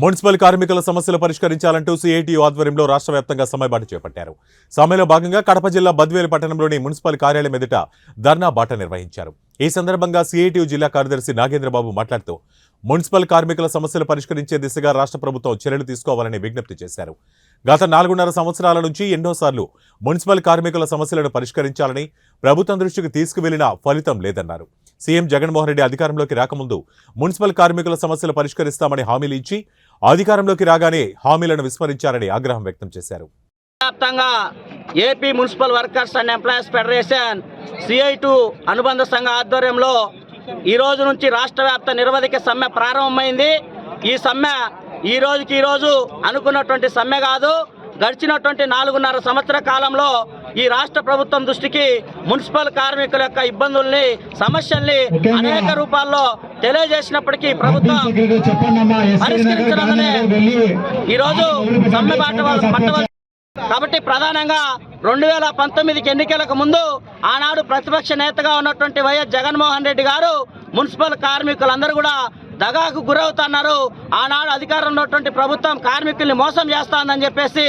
Municipal కార్మికుల సమస్యలు పరిష్కరించాలంటూ CITU ఆధ్వర్యంలో రాష్ట్ర వ్యాప్తంగా సమ్మెబాటు చేపట్టారు. సమ్మెలో భాగంగా కడప జిల్లా బద్వేలు పట్టణంలోని మున్సిపల్ కార్యాలయం ఎదుట ధర్నా బాట నిర్వహించారు. ఈ సందర్భంగా సిఐటియు జిల్లా కార్యదర్శి నాగేంద్రబాబు మాట్లాడుతూ మున్సిపల్ కార్మికుల సమస్యలు పరిష్కరించే దిశగా రాష్ట్ర ప్రభుత్వం చర్యలు తీసుకోవాలని విజ్ఞప్తి చేశారు. గత నాలుగున్నర సంవత్సరాల నుంచి ఎన్నోసార్లు మున్సిపల్ కార్మికుల సమస్యలను పరిష్కరించాలని ప్రభుత్వం దృష్టికి తీసుకువెళ్ళినా ఫలితం లేదన్నారు. సీఎం జగన్మోహన్ రెడ్డి అధికారంలోకి రాకముందు మున్సిపల్ కార్మికుల సమస్యలు పరిష్కరిస్తామని హామీలు ఇచ్చి అధికారంలోకి రాగానే హామీలను విస్మరించారని ఆగ్రహం వ్యక్తం చేశారు. వ్యాప్తంగా AP municipal workers and employees federation CITU అనుబంధ సంఘ ఆధ్వర్యంలో ఈ రోజు నుంచి రాష్ట్ర వ్యాప్త నిరవధిక సమ్మె ప్రారంభమైంది. ఈ సమ్మె ఈ రోజుకి ఈ రోజు అనుకున్నటువంటి సమ్మె కాదు. గడిచినటువంటి నాలుగున్నర సంవత్సర కాలంలో ఈ రాష్ట్ర ప్రభుత్వం దృష్టికి మున్సిపల్ కార్మికుల యొక్క ఇబ్బందుల్ని సమస్యల్ని అనేక రూపాల్లో తెలియజేసినప్పటికీ ప్రభుత్వం పరిష్కరించడంలోనే ఈరోజు సమ్మె పట్టవలసి కాబట్టి ప్రధానంగా రెండు వేల పంతొమ్మిదికి ఎన్నికలకు ముందు ఆనాడు ప్రతిపక్ష నేతగా ఉన్నటువంటి వైఎస్ జగన్మోహన్ రెడ్డి గారు మున్సిపల్ కార్మికులందరూ కూడా దగాకు గురవుతున్నారు. ఆనాడు అధికారంలో ఉన్నటువంటి ప్రభుత్వం కార్మికుల్ని మోసం చేస్తాందని చెప్పేసి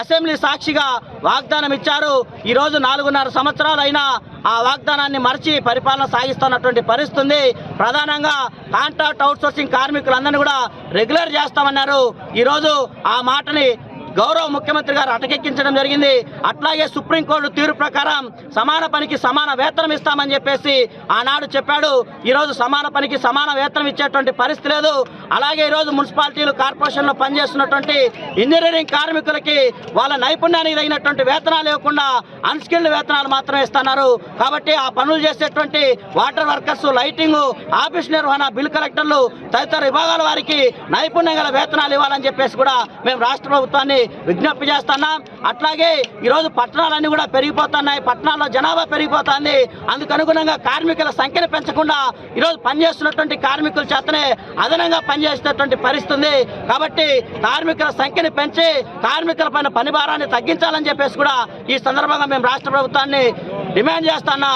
అసెంబ్లీ సాక్షిగా వాగ్దానం ఇచ్చారు. ఈరోజు నాలుగున్నర సంవత్సరాలైనా ఆ వాగ్దానాన్ని మరచి పరిపాలన సాగిస్తున్నటువంటి పరిస్థితుంది. ప్రధానంగా కాంట్రాక్ట్ అవుట్సోర్సింగ్ కార్మికులందరినీ కూడా రెగ్యులర్ చేస్తామన్నారు. ఈరోజు ఆ మాటని గౌరవ ముఖ్యమంత్రి గారు అటకెక్కించడం జరిగింది. అట్లాగే సుప్రీంకోర్టు తీర్పు ప్రకారం సమాన పనికి సమాన వేతనం ఇస్తామని చెప్పేసి ఆనాడు చెప్పాడు. ఈరోజు సమాన పనికి సమాన వేతనం ఇచ్చేటువంటి పరిస్థితి లేదు. అలాగే ఈరోజు మున్సిపాలిటీలు కార్పొరేషన్లో పనిచేస్తున్నటువంటి ఇంజనీరింగ్ కార్మికులకి వాళ్ళ నైపుణ్యానికి తగినటువంటి వేతనాలు ఇవ్వకుండా అన్స్కిల్డ్ వేతనాలు మాత్రమే ఇస్తున్నారు. కాబట్టి ఆ పనులు చేసేటువంటి వాటర్ వర్కర్స్ లైటింగ్ ఆఫీస్ నిర్వహణ బిల్ కలెక్టర్లు తదితర విభాగాల వారికి నైపుణ్యం గల వేతనాలు ఇవ్వాలని చెప్పేసి కూడా మేము రాష్ట్ర ప్రభుత్వాన్ని విజ్ఞప్తి చేస్తున్నాం. అట్లాగే ఈరోజు పట్టణాలన్నీ కూడా పెరిగిపోతున్నాయి. పట్టణాల్లో జనాభా పెరిగిపోతుంది. అందుకు అనుగుణంగా కార్మికుల సంఖ్యను పెంచకుండా ఈరోజు పనిచేస్తున్నటువంటి కార్మికుల చేతనే అదనంగా పనిచేసేటటువంటి పరిస్థితుంది కాబట్టి కార్మికుల సంఖ్యని పెంచి కార్మికుల పైన పని భారాన్ని తగ్గించాలని చెప్పేసి కూడా ఈ సందర్భంగా మేము రాష్ట్ర ప్రభుత్వాన్ని డిమాండ్ చేస్తున్నాం.